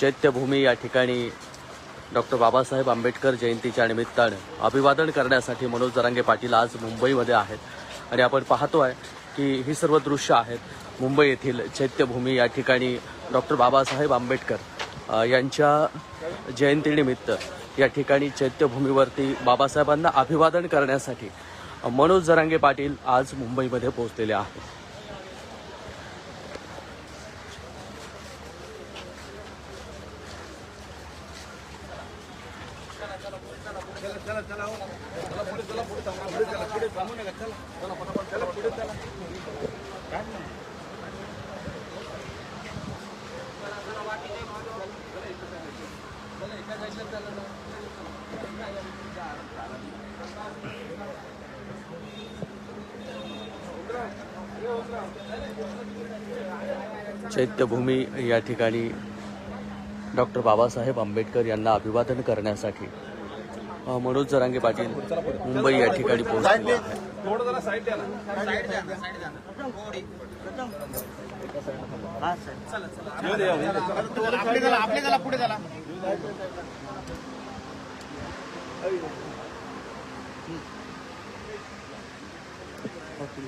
चैत्यभूमी या ठिकाणी डॉक्टर बाबासाहेब आंबेडकर जयंतीच्या निमित्तानं अभिवादन करण्यासाठी मनोज जरांगे पाटील आज मुंबईमध्ये आहेत. आणि आपण पाहतो आहे की ही सर्व दृश्य आहेत. मुंबई येथील चैत्यभूमी या ठिकाणी डॉक्टर बाबासाहेब आंबेडकर यांच्या जयंतीनिमित्त या ठिकाणी चैत्यभूमीवरती बाबासाहेबांना अभिवादन करण्यासाठी मनोज जरांगे पाटील आज मुंबईमध्ये पोहोचलेले आहेत. चैत्यभूमी या ठिकाणी डॉक्टर बाबासाहेब आंबेडकर यांना अभिवादन करण्यासाठी मनोज जरांगे पाटील मुंबई या ठिकाणी पोहोचले आहेत.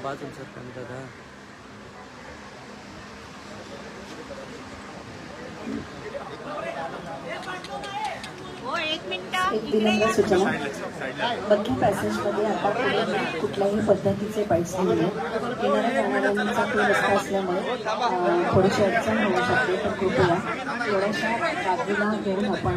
बाजून सर कमी दादा हो एक विनम्र सूचना. बग्गी पॅसेजमध्ये आता कुठल्याही पद्धतीचे पैसे नाही. येणाऱ्या जाणाऱ्यांचा तो रस्ता असल्यामुळे थोडीशी अडचण होऊ शकते. तर कृपया थोड्याशा बाजूला घेऊन आपण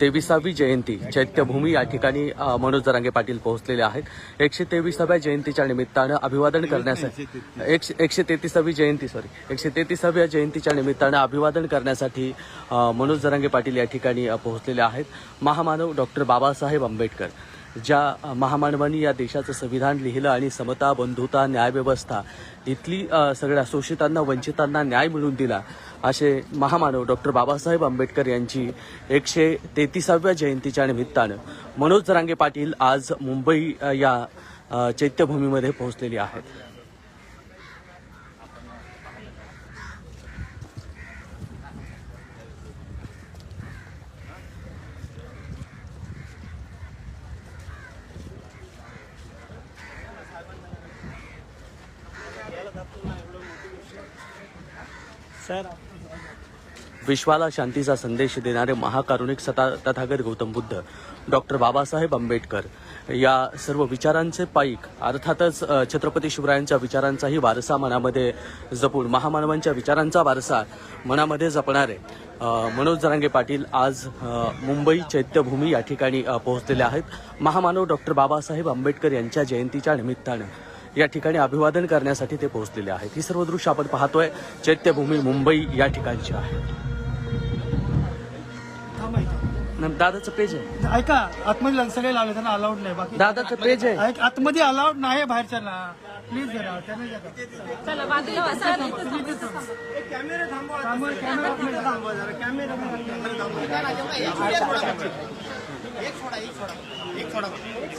तेविसावी जयंती चैत्यभूमी या ठिकाणी मनोज जरांगे पाटील पोहोचलेले आहेत. एकशे तेविसाव्या जयंतीच्या निमित्तानं अभिवादन करण्यासाठी एकशे एकशे तेहतीसावी जयंती सॉरी एकशे तेहतीसाव्या जयंतीच्या निमित्तानं अभिवादन करण्यासाठी मनोज जरांगे पाटील या ठिकाणी पोहोचलेले आहेत. महामानव डॉक्टर बाबासाहेब आंबेडकर. ज्या महामानवानी या देशाचं संविधान लिहिलं आणि समता बंधुता न्यायव्यवस्था इथली सगळ्या शोषितांना वंचितांना न्याय मिळवून दिला असे महामानव डॉक्टर बाबासाहेब आंबेडकर यांची एकशे तेहतीसाव्या जयंतीच्या निमित्तानं मनोज जरांगे पाटील आज मुंबई या चैत्यभूमीमध्ये पोहोचलेली आहेत. विश्वाला शांतीचा संदेश देणारे महाकारुणिक सता तथागत गौतम बुद्ध डॉक्टर बाबासाहेब आंबेडकर. या सर्व विचारांचे पाईक अर्थातच छत्रपती शिवरायांच्या विचारांचाही वारसा मनामध्ये जपून महामानवांच्या विचारांचा वारसा मनामध्ये जपणारे मनोज जरांगे पाटील आज मुंबई चैत्यभूमी या ठिकाणी पोहोचलेले आहेत. महामानव डॉक्टर बाबासाहेब आंबेडकर यांच्या जयंतीच्या निमित्तानं या ठिकाणी अभिवादन करण्यासाठी ते पोहोचलेले आहेत. ही सर्व दृश्य आपण पाहतोय. चैत्यभूमी मुंबई या ठिकाणची आहे. दादाचं पेज आहे. ऐका आतमध्ये सगळे लावले त्यांना अलाउड नाही. बाकी दादाचं पेज आहे. ऐक, आतमध्ये अलाउड नाही बाहेरच्यांना. प्लीज़ जरा जरा. चला बाजूला बसा. कॅमेरा थांबवा. थांबवा, कॅमेरा आतमध्ये थांबवा. जरा कॅमेरा एक सोडा एक सोडा एक सोडा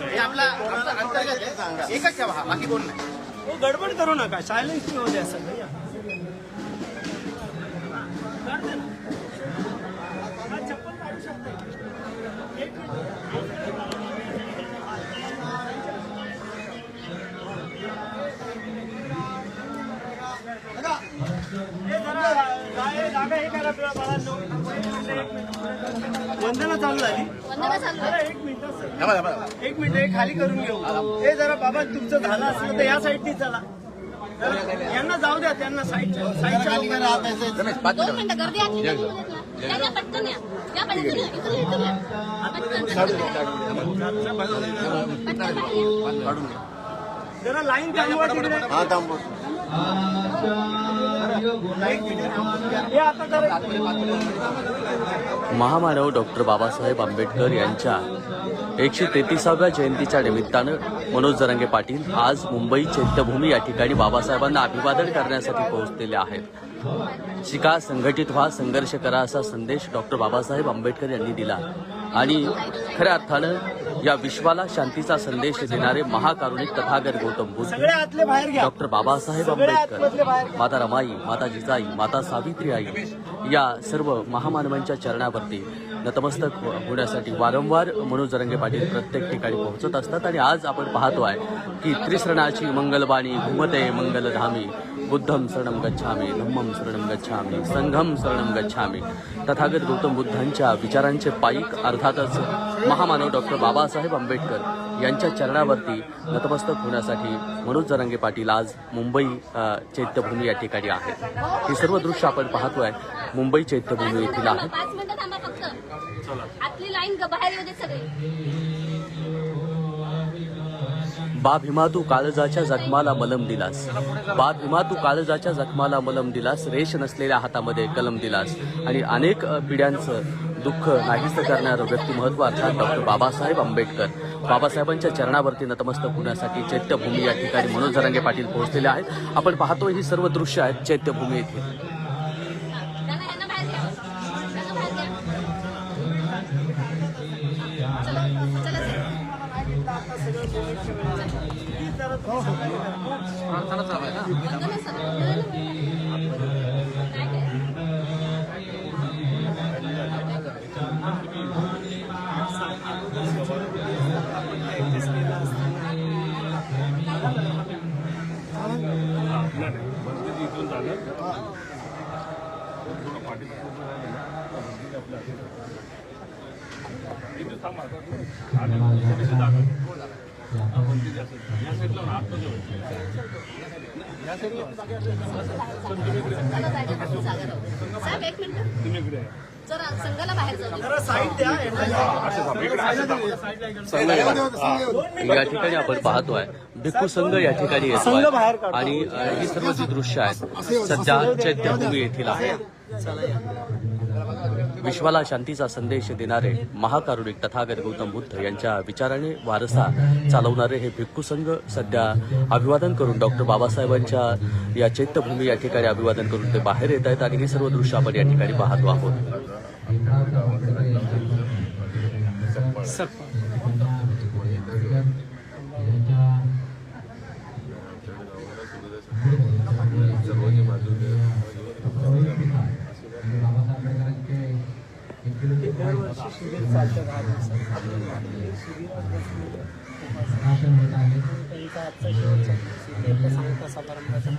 हे आपला अंतर्गत आहे. एकच ठेवा हा बाकी कोण नाही. हो, गडबड करू नका. सायलेन्स द्या. हा, चप्पल काढू शकता. एक मिनिट. वंदना चालू झाली. एक मिनिट. एक मिनिट. हे खाली करून घेऊ. हे जरा बाबा तुमचं झालं असलं तर या साईडनी चला. यांना जाऊ द्या त्यांना साईड घे. जरा लाईन थांबवा तिकडे महामानव डॉक्टर बाबासाहेब आंबेडकर यांच्या एकशे तेहतीसाव्या जयंतीच्या निमित्तानं मनोज जरांगे पाटील आज मुंबई चैत्यभूमी या ठिकाणी बाबासाहेबांना अभिवादन करण्यासाठी पोहोचलेले आहेत. शिका संघटित व्हा संघर्ष करा असा संदेश डॉक्टर बाबासाहेब आंबेडकर यांनी दिला. आणि खऱ्या अर्थानं या विश्वाला शांतीचा संदेश देणारे महाकारुणिक तथागत गौतम बुद्ध डॉक्टर बाबासाहेब आंबेडकर माता रमाई माता जिजाई माता सावित्री आई या सर्व महामानवांच्या चरणावरती नतमस्तक हो- होण्यासाठी वारंवार मनोज जरंगे पाटील प्रत्येक ठिकाणी पोहोचत असतात. आणि आज आपण पाहतोय की त्रिसरणाची मंगलबाणी घुमते मंगलधामी बुद्धम शरणम गच्छामी धम्मम शरणम गच्छामी संघम शरणम गच्छामी। तथागत गौतम बुद्धांच्या विचारांचे पायिक अर्थातच महामानव डॉक्टर बाबासाहेब आंबेडकर यांच्या चरणावरती नतमस्तक होण्यासाठी मनोज जरांगे पाटील आज मुंबई चैत्यभूमी या ठिकाणी आहेत. ही सर्व दृश्य आपण पाहतोय. मुंबई चैत्यभूमी येथील आहे. बा भीमा तू काळजाच्या जखमाला मलम दिलास. बा भीमा तू काळजाच्या जखमाला मलम दिलास. रेष नसलेल्या हातामध्ये कलम दिलास. आणि अनेक पिढ्यांचं दुःख नाहीसं करणारं व्यक्तिमत्व अर्थात डॉक्टर बाबासाहेब आंबेडकर. बाबासाहेबांच्या चरणावरती नतमस्तक होण्यासाठी चैत्यभूमी या ठिकाणी मनोज जरांगे पाटील पोहोचलेले आहेत. आपण पाहतोय ही सर्व दृश्य आहेत चैत्यभूमी येथे. वंदना सर, वंदना काय साहेब एक मिनिट. जरा संघाला बाहेर जाऊ दे. जरा साईड द्या या ठिकाणी आपण पाहतोय भिक्खू संघ या ठिकाणी काढतो. आणि ही सर्व जी दृश्य आहेत सध्या चैत्यभूमी येथील आहे. विश्वाला शांतीचा संदेश देणारे महाकारुणिक तथागत गौतम बुद्ध यांच्या विचाराने वारसा चालवणारे हे भिक्खू संघ सध्या अभिवादन करून डॉक्टर बाबासाहेबांच्या या चैत्यभूमी या ठिकाणी अभिवादन करून ते बाहेर येत आहेत. आणि हे सर्व दृश्य आपण या ठिकाणी पाहतो आहोत. त्यांचा आजचा शेवटचा दिवस. सांगता समारंभाचा